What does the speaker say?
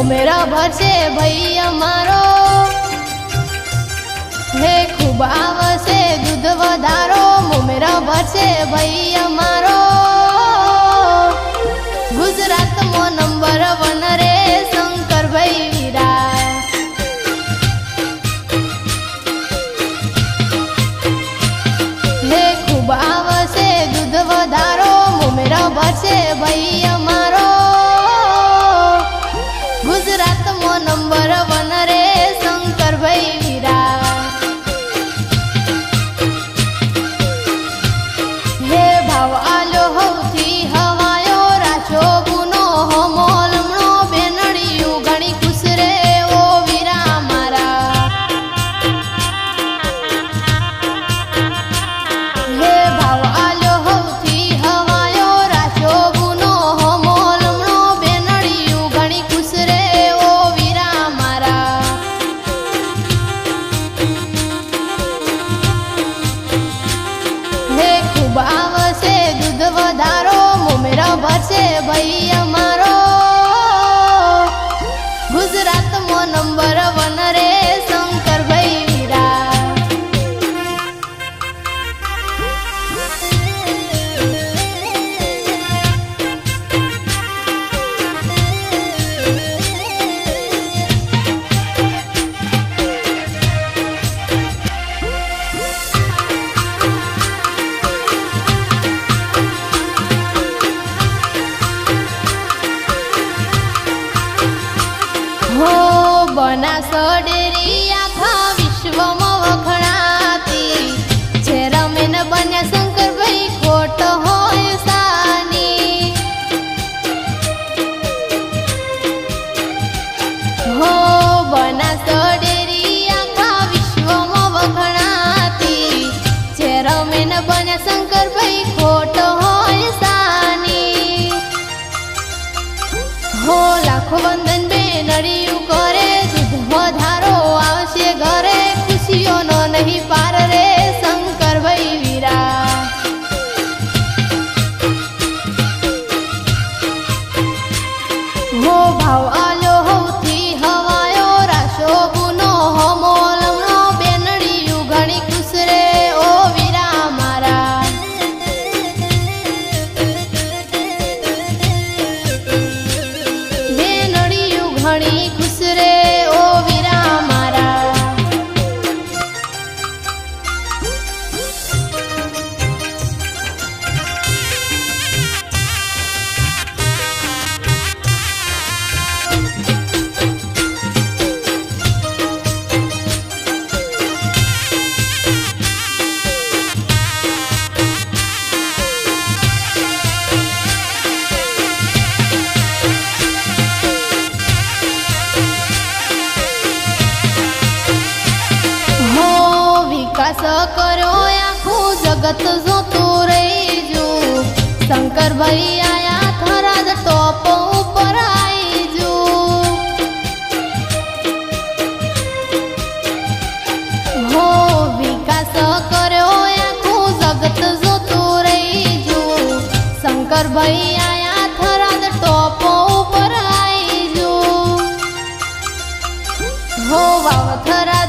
મોમેરા ભરશે ભાઈ અમારો હે ખૂબ આવશે દૂધ વધારો. મોમેરા ભરશે ભાઈ અમારો ગુજરાતમાં નંબર વન રે શંકરભાઈ વીરા. હે ખૂબ આવશે દૂધ વધારો. મોમેરા ભરશે ભાઈ હો બનાસ ડેરી આખા વિશ્વમાં વખણાતી. છે રમેન બન્યા શંકરભાઈ ખોટ હોય સાની. હો બનાસ ડેરી આખા વિશ્વમાં વખણાતી. છે રમેન બન્યા શંકરભાઈ ખોટ લાખો વંદન બેનડિયું કર્યો આખું જગત જોતું રહીજો શંકર ભાઈ આયા થરાદ ટોપ ઉપર આવીજો હો વિકાસ કર્યો આખું જગત જોતું રહીજુ શંકરભાઈ આયા થરાદ ટોપ ઉપર આઈજુ હો વાવથરા